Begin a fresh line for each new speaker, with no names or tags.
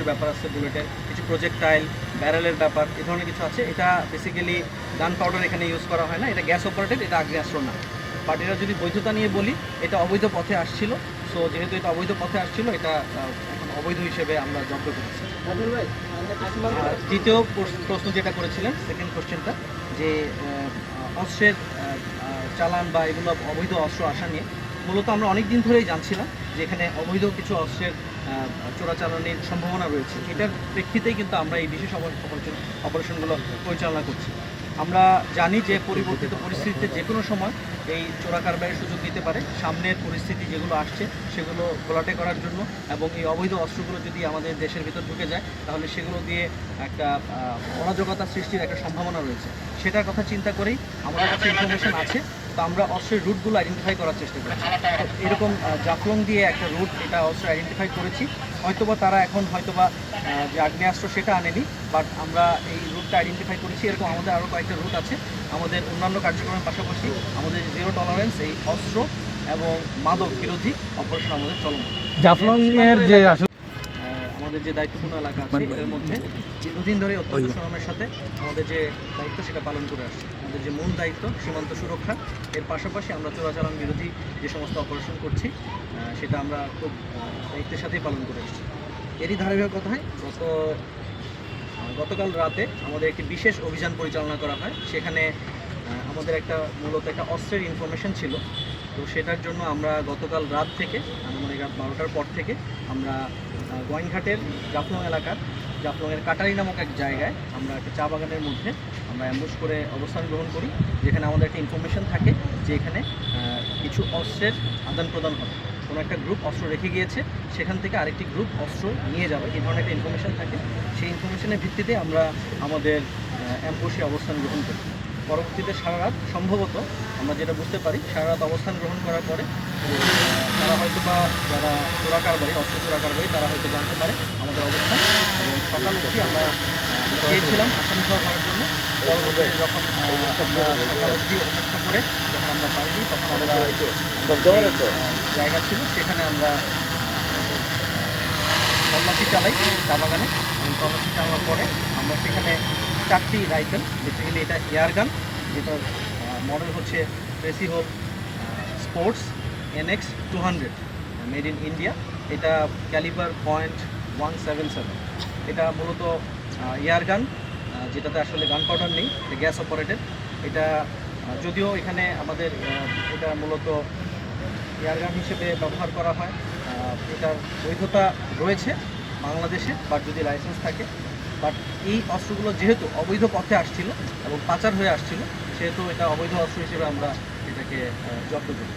কিছু ব্যাপার আছে বুলেটের কিছু প্রজেক্টাইল ব্যারেলের ব্যাপার এ ধরনের কিছু আছে। এটা বেসিক্যালি গান পাউডার এখানে ইউজ করা হয় না এটা গ্যাস অপারেটেড এটা আগ্নেয়াস্ত্র না। বাট এটা যদি বৈধতা নিয়ে বলি এটা অবৈধ পথে আসছিল। সো যেহেতু এটা অবৈধ পথে আসছিল এটা এখন অবৈধ হিসেবে আমরা জব্দ করেছি। দ্বিতীয় প্রশ্ন- যেটা করেছিলেন সেকেন্ড কোশ্চেনটা যে অস্ত্রের চালান বা এগুলো অবৈধ অস্ত্র আসা নিয়ে মূলত আমরা অনেক দিন ধরেই জানছিলাম যে এখানে অবৈধ কিছু অস্ত্রের চোরাচালানির সম্ভাবনা রয়েছে। এটার প্রেক্ষিতেই কিন্তু আমরা এই বিশেষ অপারেশন অপারেশনগুলো পরিচালনা করছি। আমরা জানি যে পরিবর্তিত পরিস্থিতিতে যে কোনো সময় এই চোরা কারবারের সুযোগ দিতে পারে। সামনের পরিস্থিতি যেগুলো আসছে, সেগুলো ঘোলাটে করার জন্য এবং এই অবৈধ অস্ত্রগুলো যদি আমাদের দেশের ভিতর ঢুকে যায়, তাহলে সেগুলো দিয়ে একটা অরাজকতা সৃষ্টির একটা সম্ভাবনা রয়েছে। সেটার কথা চিন্তা করেই আমাদের কাছে ইনফরমেশন আছে। তো আমরা অস্ত্রের রুটগুলো আইডেন্টিফাই করার চেষ্টা করছি এরকম জাফলং দিয়ে একটা রুট এটা অস্ত্র আইডেন্টিফাই করেছি। হয়তোবা তারা এখন হয়তোবা যে আগ্নেয়াস্ত্র সেটা আনেনি বাট আমরা এই রুটটা আইডেন্টিফাই করেছি। এরকম আমাদের আরও কয়েকটা রুট আছে। আমাদের অন্যান্য কার্যক্রমের পাশাপাশি আমাদের জিরো টলারেন্স এই অস্ত্র এবং মাদক বিরোধী অপারেশন আমাদের চলমান।
জাফলং এর যে
আমাদের যে দায়িত্বপূর্ণ এলাকা আছে এর মধ্যে দীর্ঘদিন ধরে অত্যন্ত সংগ্রামের সাথে আমাদের যে দায়িত্ব সেটা পালন করে আসছে। আমাদের যে মূল দায়িত্ব সীমান্ত সুরক্ষা। এর পাশাপাশি আমরা চোরাচালান বিরোধী যে সমস্ত অপারেশন করছি সেটা আমরা খুব দায়িত্বের সাথেই পালন করে আসছি। এরই ধারাবাহিকতায় গত গতকাল রাতে আমাদের একটি বিশেষ অভিযান পরিচালনা করা হয়। সেখানে আমাদের একটা মূলত একটা অস্ত্রের ইনফরমেশন ছিল। তো সেটার জন্য আমরা গতকাল রাত থেকে মানে রাত বারোটার পর থেকে আমরা গোয়াইনঘাটের জাফলং এলাকার, জাফলংয়ের কাটারি নামক এক জায়গায় আমরা একটা চা বাগানের মধ্যে আমরা অ্যাম্বুশ করে অবস্থান গ্রহণ করি, যেখানে আমাদের একটা ইনফরমেশন থাকে যে এখানে কিছু অস্ত্রের আদান প্রদান হবে। কোনো একটা গ্রুপ অস্ত্র রেখে গিয়েছে, সেখান থেকে আরেকটি গ্রুপ অস্ত্র নিয়ে যাবে। এই ধরনের একটা ইনফরমেশন থাকে। সেই ইনফরমেশনের ভিত্তিতে আমরা আমাদের অ্যাম্বুশে অবস্থান গ্রহণ করি। পরবর্তীতে সারা রাত সম্ভবত আমরা যেটা বুঝতে পারি সারা রাত অবস্থান গ্রহণ করার পরে তারা হয়তো বা যারা চোরা কারবারি অস্ত্র চোরা কারবারি তারা হয়তো জানতে পারে আমাদের অবস্থান এবং সকাল উঠে আমরা গিয়েছিলাম আসামি করার জন্য। পরবর্তীতে যখন সকাল অবধি অপেক্ষা করে যখন আমরা পারিনি তখন আমরা জায়গা ছিল সেখানে আমরা তল্লাশি চালাই চা বাগানে। তল্লাশি চালানোর পরে আমরা সেখানে চারটি রাইফেল বেসিক্যালি এটা এয়ার গান যেটার মডেল হচ্ছে Precihole sports NX two hundred made in India এটা calibre point one seven seven এটা মূলত এয়ার গান যেটাতে আসলে গান পাউডার নেই গ্যাস অপারেটেড এটা যদিও এখানে আমাদের এটা মূলত এয়ারগান হিসেবে ব্যবহার করা হয় এটার বৈধতা রয়েছে বাংলাদেশে বাট যদি লাইসেন্স থাকে বাট এই অস্ত্রগুলো যেহেতু অবৈধ পথে আসছিল এবং পাচার হয়ে আসছিল, সেহেতু এটা অবৈধ অস্ত্র হিসেবে আমরা এটাকে জব্দ করি।